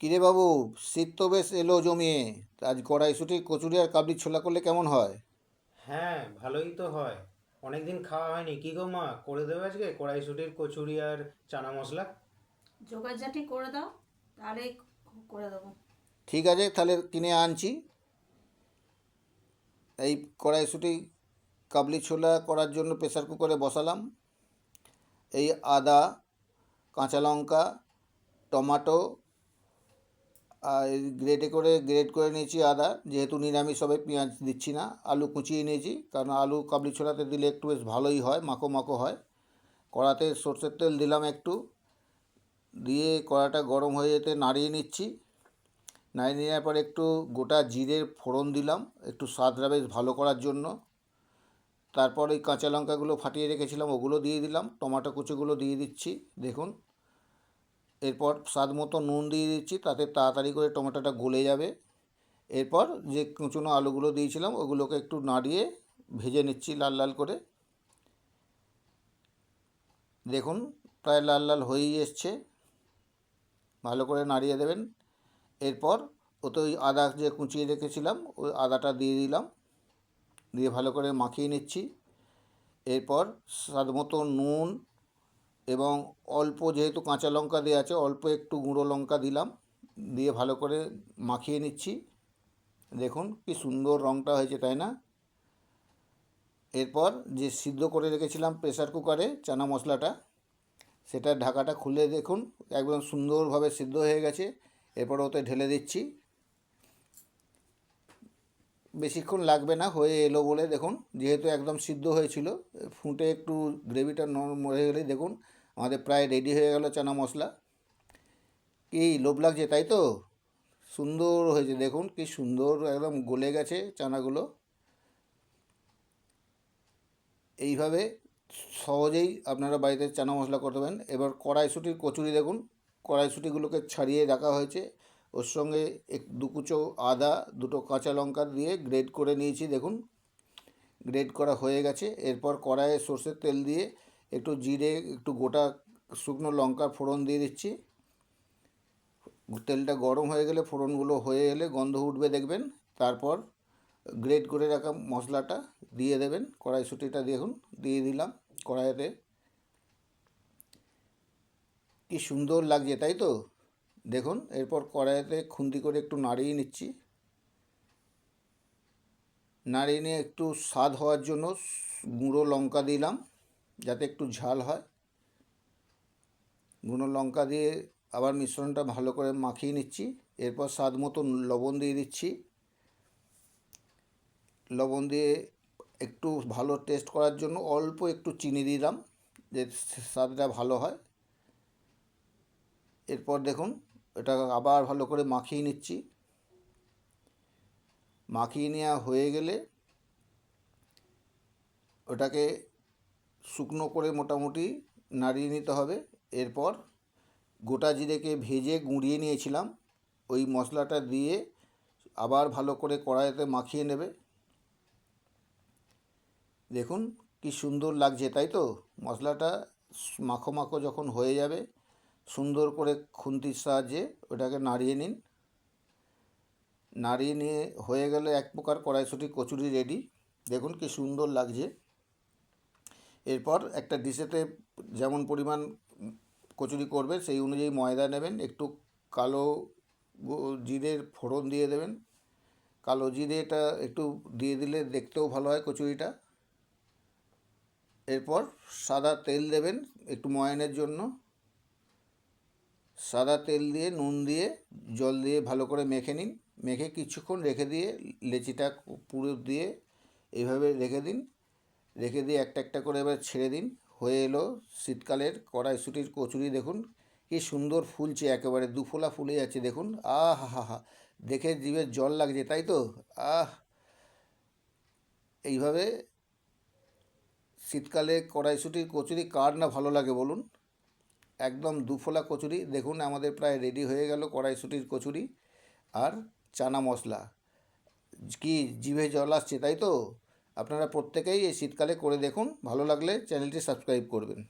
কিরে বাবু শীত তো বেশ এলো জমিয়ে। আজ কড়াইশুটি কচুরি আর কাবলি ছোলা করলে কেমন হয়? হ্যাঁ ভালোই তো হয়। অনেকদিন খাওয়া হয়নি। কি গো মা করে দেবে আজকে? কড়াইশুটির কচুরি আর চানা মশলা? জোগাড়জাটি করে দাও তাহলে করে দেবো। ঠিক আছে তাহলে কিনে আনছি। এই কড়াইশুটি কাবলি ছোলা করার জন্য প্রেসার কুকারে বসালাম। এই আদা কাঁচা লঙ্কা টমাটো গ্রেটে করে গ্রেট করে নিয়েছি আদা। যেহেতু নিরামিষ হবে, পেঁয়াজ দিচ্ছি না, আলু কুচিয়ে নিয়েছি। কারণ আলু কাবলি ছোলাতে দিলে একটু বেশ ভালোই হয়, মাখো মাখো হয়। কড়াতে সর্ষের তেল দিলাম একটু। দিয়ে কড়াটা গরম হয়ে যেতে নাড়িয়ে নিচ্ছি। নাড়িয়ে নেওয়ার পর একটু গোটা জিরের ফোড়ন দিলাম। একটু স্বাদটা বেশ ভালো করার জন্য। তারপর ওই কাঁচা লঙ্কাগুলো ফাটিয়ে রেখেছিলাম, ওগুলো দিয়ে দিলাম। টমেটো কুচিগুলো দিয়ে দিচ্ছি। দেখুন এরপর স্বাদ মতো নুন দিয়ে দিচ্ছি, তাতে তাড়াতাড়ি করে টমেটোটা গলে যাবে। এরপর যে কুচনো আলুগুলো দিয়েছিলাম, ওগুলোকে একটু নাড়িয়ে ভেজে নিচ্ছি লাল লাল করে। দেখুন, প্রায় লাল লাল হয়েই এসছে। ভালো করে নাড়িয়ে দেবেন। এরপর ওতে ওই আদা যে কুচিয়ে রেখেছিলাম, ওই আদাটা দিয়ে দিলাম। দিয়ে ভালো করে মাখিয়ে নিচ্ছি। এরপর স্বাদ মতো নুন এবং অল্প যেহেতু কাঁচা লঙ্কা দেওয়া আছে, অল্প একটু গুঁড়ো লঙ্কা দিলাম, দিয়ে ভালো করে মাখিয়ে নিচ্ছি। দেখুন কি সুন্দর রঙটা হয়েছে, তাই না? এরপর যে সিদ্ধ করে রেখেছিলাম প্রেসার কুকারে চানা মশলাটা, সেটা ঢাকাটা খুলে দেখুন, একদম সুন্দরভাবে সিদ্ধ হয়ে গেছে। এরপর ওতে ঢেলে দিচ্ছি। বেশিক্ষণ লাগবে না, হয়ে এলো বলে দেখুন, যেহেতু একদম সিদ্ধ হয়েছিল, ফুটে একটু গ্রেভিটা নরম হয়ে গেলেই দেখুন আমাদের প্রায় রেডি হয়ে গেল চানা মশলা। কি লোভ লাগছে তাই তো? সুন্দর হয়েছে, দেখুন কি সুন্দর একদম গলে গেছে চানাগুলো। এইভাবে সহজেই আপনারা বাড়িতে চানা মশলা করতে পারেন। এবার কড়াইশুটির কচুরি দেখুন, কড়াইশুটিগুলোকে ছাড়িয়ে রাখা হয়েছে। ওর সঙ্গে এক দু কুচো আদা, দুটো কাঁচা লঙ্কা দিয়ে গ্রেড করে নিয়েছি, দেখুন। গ্রেড করা হয়ে গেছে। এরপর কড়াইয়ে সর্ষের তেল দিয়ে একটু জিরে, একটু গোটা শুকনো লঙ্কার ফোড়ন দিয়ে দিচ্ছি। তেলটা গরম হয়ে গেলে ফোড়নগুলো হয়ে এলে গন্ধ উঠবে দেখবেন। তারপর গ্রেট করে রাখা মশলাটা দিয়ে দেবেন, কড়াইশুটিটা দেখুন, দিয়ে দিলাম কড়াইতে। কি সুন্দর লাগছে তাই তো? দেখুন, এরপর কড়াইতে খুন্তি করে একটু নাড়িয়ে নিচ্ছি। নাড়িয়ে নিয়ে একটু স্বাদ হওয়ার জন্য গুঁড়ো লঙ্কা দিলাম। যাতে একটু ঝাল হয়। গুঁড়ো লঙ্কা দিয়ে আবার মিশ্রণটা ভালো করে মাখিয়ে নিচ্ছি। এরপর স্বাদ মতো লবণ দিয়ে দিচ্ছি। লবণ দিয়ে একটু ভালো টেস্ট করার জন্য অল্প একটু চিনি দিলাম, যে স্বাদটা ভালো হয়। এরপর দেখুন, এটা আবার ভালো করে মাখিয়ে নিচ্ছি। মাখিয়ে নেওয়া হয়ে গেলে ওটাকে শুকনো করে মোটামুটি নাড়িয়ে নিতে হবে। এরপর গোটা জিরেকে ভেজে গুঁড়িয়ে নিয়েছিলাম। ওই মশলাটা দিয়ে আবার ভালো করে কড়াইতে মাখিয়ে নেবে। দেখুন কি সুন্দর লাগছে, তাই তো? মশলাটা মাখো মাখো যখন হয়ে যাবে, সুন্দর করে খুন্তির সাহায্যে ওটাকে নাড়িয়ে নিন। নাড়িয়ে নিয়ে হয়ে গেলে এক প্রকার কড়াইশুটি কচুরি রেডি। দেখুন কি সুন্দর লাগছে। এরপর একটা ডিশেতে যেমন পরিমাণ কচুরি করবে, সেই অনুযায়ী ময়দা নেবেন, একটু কালো জিরের ফোড়ন দিয়ে দেবেন। কালো জিরেটা একটু দিয়ে দিলে দেখতেও ভালো হয় কচুরিটা। এরপর সাদা তেল দেবেন একটু ময়ানের জন্য। সাদা তেল দিয়ে, নুন দিয়ে, জল দিয়ে ভালো করে মেখে নিন। মেখে কিছুক্ষণ রেখে দিয়ে লেচিটা পুরো দিয়ে এইভাবে রেখে দিন। রেখে দিয়ে একটা একটা করে এবার ছেড়ে দিন। হয়ে এলো শীতকালের কড়াইশুটির কচুরি, দেখুন। কি সুন্দর ফুলছে একেবারে, দুফোলা ফুলে যাচ্ছে, দেখুন। আহ, হা হা দেখে জিভের জল লাগছে, তাই তো? আহ। এইভাবে শীতকালে কড়াইশুটির কচুরি কার না ভালো লাগে বলুন? একদম দুফোলা কচুরি, দেখুন, আমাদের প্রায় রেডি হয়ে গেল কড়াইশুটির কচুরি। আর চানা মশলা, কি জিভে জল আসছে, তাই তো? আপনারা প্রত্যেকেই এই শীতকালে করে দেখুন। ভালো লাগলে চ্যানেলটি সাবস্ক্রাইব করবেন।